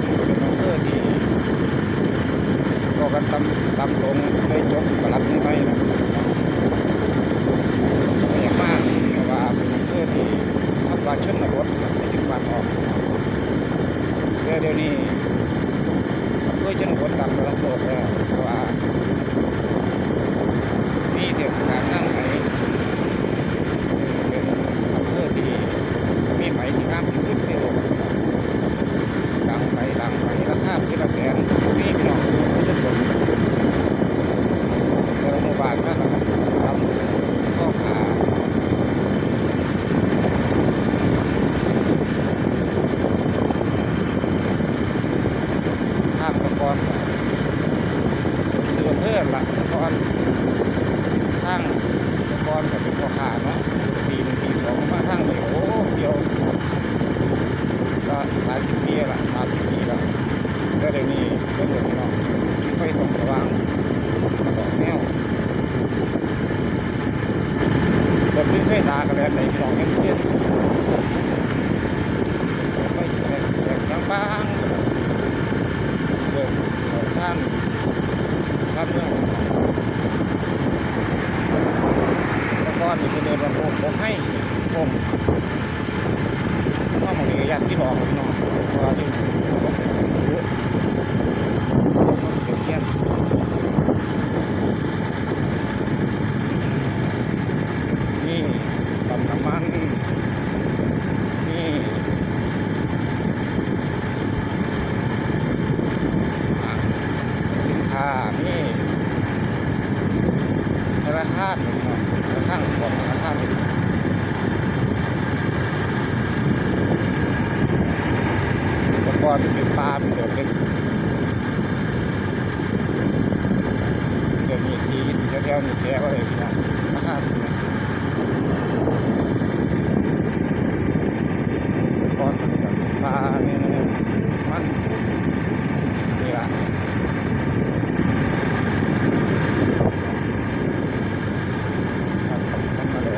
งตะกอนเป็นอเภอที่ก็กันตำตำลงได้ยกกระลับนี่ไหมนะไม่อยากมากแต่ว่าเป็นอเภอที่ทำการชนบทในจังหวัดออกแต่เดี๋ยวนี้อำเภอชนรถตามระดับโลกแล้วเพราะว่า มีเทศกาลนั่งไหมซึ่งเป็นอำเภอที่มีไหมที่งามที่สุดในโลกดังไหมดังไหมราคาพิละแสนมีพี่น้องไม่จะจบแต่ละหมู่บ้านก็ทำก็ขาภาพตะกอนเสื อเพื่อนละตะกอนทั้งต่ก่อนกับเป็นพ่อค้าเนาะปีหนึ่งปีสองมาทั้งนี่โอ้เดียวก็หลายสิบปีละสามสิบปีล้วก็เดี๋ยวนี้ก็เดี๋ยวนี้เนาะไฟส่องสว่างมาบอกแนวแบบนี้ไฟตากันแล้วไหนพี่น้องยังเพี้ยนไฟแดงแดงยังบ้างเดินท่านท่านเมือง แล้ วก็มีคนเดินมาผมผมให้ผมก็มองในยันที่บอกน้องว่าที่ผมรู้เก็บเงียบนี่ตำน้ำมันนี่สินค้านี่ธนาคาร เนาะธนาคารของธนาคารแล้วก็เป็นปลาเป็นเดือดเล็กเดี๋ยวนี้ทีแถวๆนี่แพ้ก็เลยพี่น้องราคาสูงนะก้อนมันกับปลาเนี่ยนะมันนี่ละ ครับเข้ามาเลย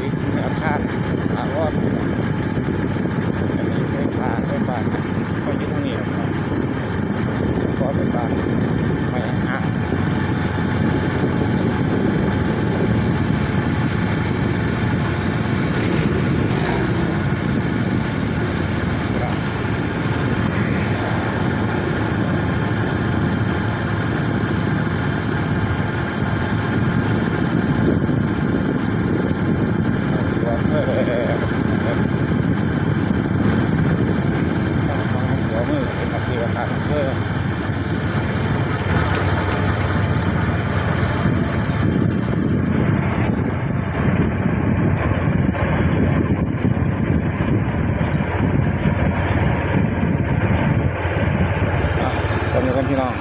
อี กแนวทางทางรอดอันนี้เป็นทางเป็นบ้านก็อยึดตรงนี้ครับ ก็เป็นบ้านไม่ห่างหัวมือเป็นนักเสียขาดเพื่อ อะ